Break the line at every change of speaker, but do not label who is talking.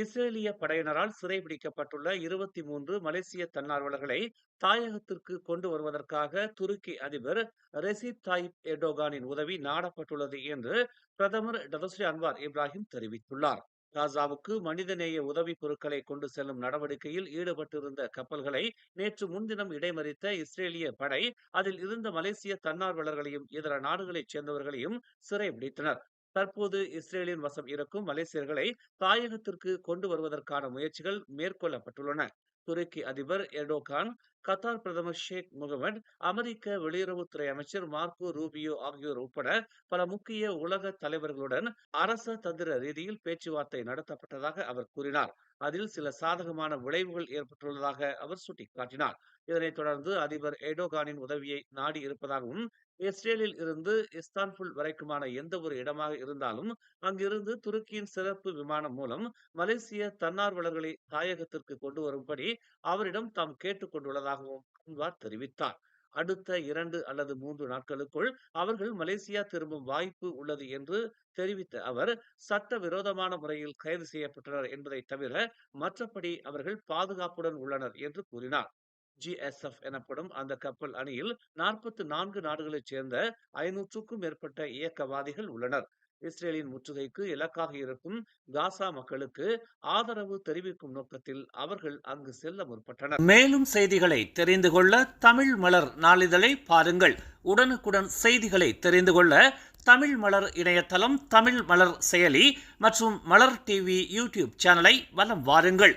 இஸ்ரேலிய படையினரால் சிறைபிடிக்கப்பட்டுள்ள இருபத்தி மூன்று மலேசிய தன்னார்வலர்களை தாயகத்திற்கு கொண்டு வருவதற்காக துருக்கி அதிபர் ரெசிப் தாயிப் எர்டோகானின் உதவி நாடப்பட்டுள்ளது என்று பிரதமர் டதஸ்ரீ அன்வார் இப்ராஹிம் தெரிவித்துள்ளார். காசாவுக்கு மனிதநேய உதவி பொருட்களை கொண்டு செல்லும் நடவடிக்கையில் ஈடுபட்டிருந்த கப்பல்களை நேற்று முன்தினம் இடைமறித்த இஸ்ரேலிய படை அதில் இருந்த மலேசிய தன்னார்வலர்களையும் இதர நாடுகளைச் சேர்ந்தவர்களையும் சிறைபிடித்தனர். தற்போது இஸ்ரேலின் வசம் இருக்கும் மலேசியர்களை தாயகத்திற்கு கொண்டு வருவதற்கான முயற்சிகள் மேற்கொள்ளப்பட்டுள்ளன. துருக்கி அதிபர் எர்டோகான் கத்தார் பிரதமர் ஷேக் முகமது அமெரிக்க வெளியுறவுத்துறை அமைச்சர் மார்க்கோ ரூபியோ ஆகியோர் உட்பட பல முக்கிய உலக தலைவர்களுடன் அரச தந்திர ரீதியில் பேச்சுவார்த்தை நடத்தப்பட்டதாக அவர் கூறினார். அதில் சில சாதகமான விளைவுகள் ஏற்பட்டுள்ளதாக அவர் சுட்டிக்காட்டினார். இதனைத் தொடர்ந்து அதிபர் எடோகானின் உதவியை நாடி இருப்பதாகவும் இஸ்ரேலில் இருந்து இஸ்தான்புல் வரைக்குமான எந்த ஒரு இடமாக இருந்தாலும் அங்கிருந்து துருக்கியின் சிறப்பு விமானம் மூலம் மலேசிய தன்னார்வலர்களை தாயகத்திற்கு கொண்டு வரும்படி அவரிடம் தாம் கேட்டுக் இருப்பதாகவும் அன்வார் தெரிவித்தார். அடுத்த இரண்டு அல்லது மூன்று நாட்களுக்குள் அவர்கள் மலேசியா திரும்பும் வாய்ப்பு உள்ளது என்று தெரிவித்த அவர் சட்ட விரோதமான முறையில் கைது செய்யப்பட்டனர் என்பதை தவிர மற்றபடி அவர்கள் பாதுகாப்புடன் உள்ளனர் என்று கூறினார். ஜிஎஸ்எஃப் எனப்படும் அந்த கப்பல் அணியில் நாற்பத்தி நான்கு நாடுகளைச் சேர்ந்த ஐநூற்றுக்கும் மேற்பட்ட இயக்கவாதிகள் உள்ளனர். இஸ்ரேலின் முற்றுகைக்கு இலக்காக இருக்கும் காசா மக்களுக்கு ஆதரவு தெரிவிக்கும் நோக்கத்தில் அவர்கள் அங்கு செல்ல முற்பட்டனர். மேலும் செய்திகளை தெரிந்து கொள்ள தமிழ் மலர் நாளிதழை பாருங்கள். உடனுக்குடன் செய்திகளை தெரிந்து கொள்ள தமிழ் மலர் இணையதளம் தமிழ் மலர் செயலி மற்றும் மலர் டிவி யூடியூப் சேனலை வலம் வாருங்கள்.